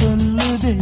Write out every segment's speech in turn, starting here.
சொல்லுதே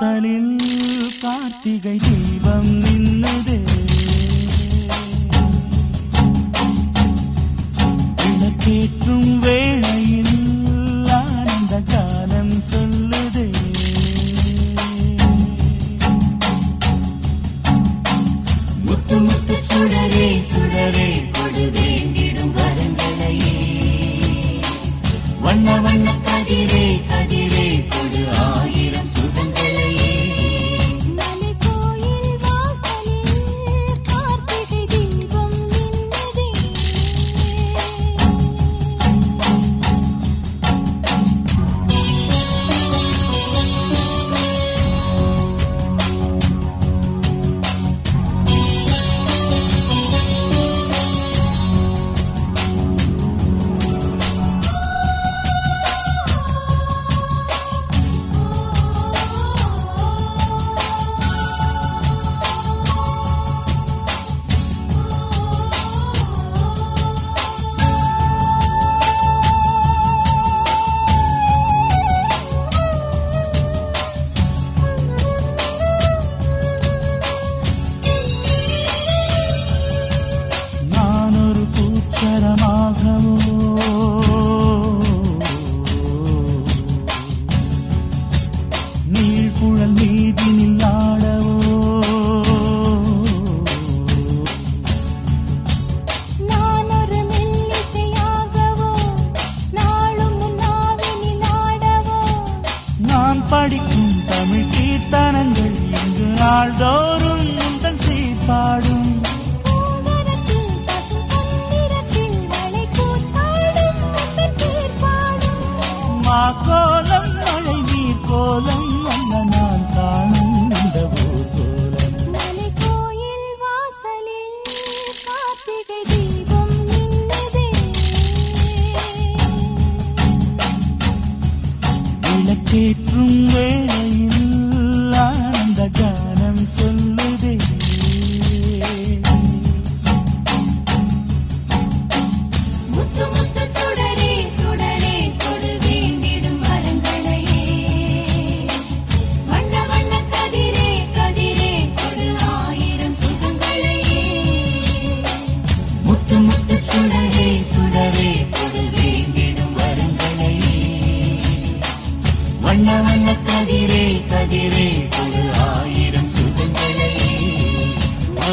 വാസലിൽ കാർത്തികൈ ദീപം നിന്നത് വിളക്കേറ്റും വേളയിൽ ആനന്ദകാലം ചൊല്ലുത് മുത്തു മുത്തു സുടരേ സുടരേ കൊടുവേണ്ടിടും വരങ്ങളയേ വണ്ണ വണ്ണ കതിരേ കതിരേ கொடு ஆயிரம் சுதந்திர ஏற்றும்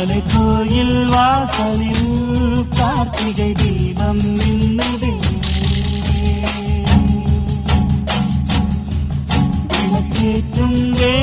காலை கோயில் வாசலில் கார்த்திகை தீபம் நின்னது விளக்கேற்றும் வே